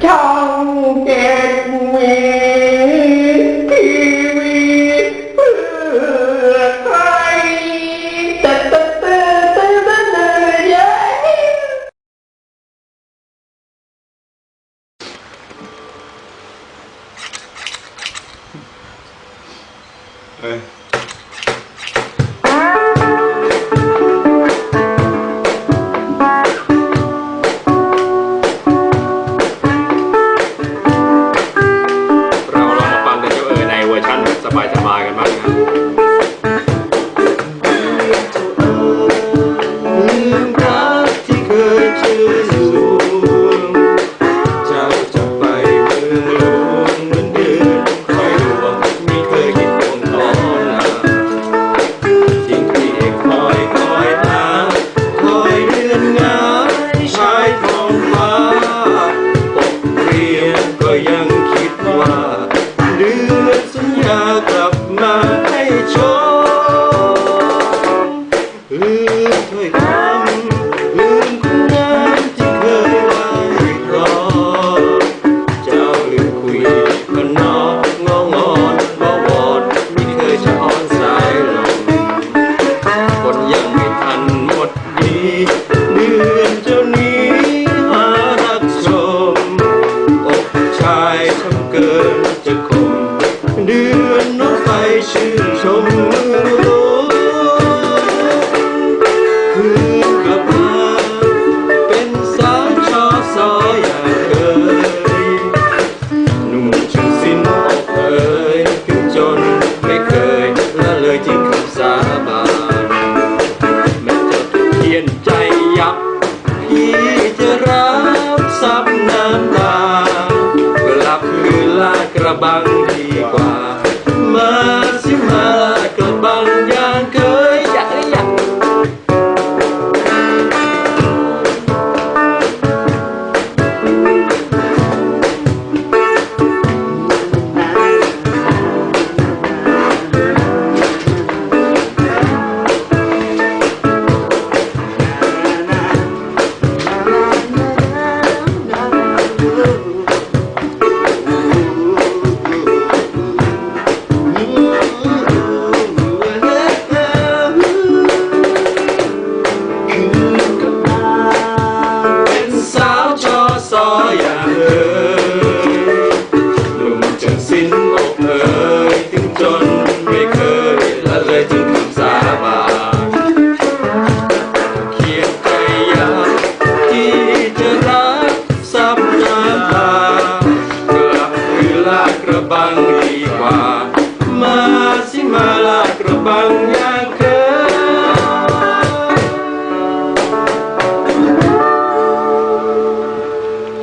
trong đẹp nguyện khi Hey. Música ายทำเกินจะคมเดือนน้องไปชื่นชมคืนกับมาเป็นสาวชอสอยเคยหนุ่มจึงสิ้นอกเอ่ยถึงจนไม่เคยละเลยทิ้คำสาบานแม้จะเขียนใจยับ กระบังดีกว่า malah kerbang liwa Masih malah kerbangnya.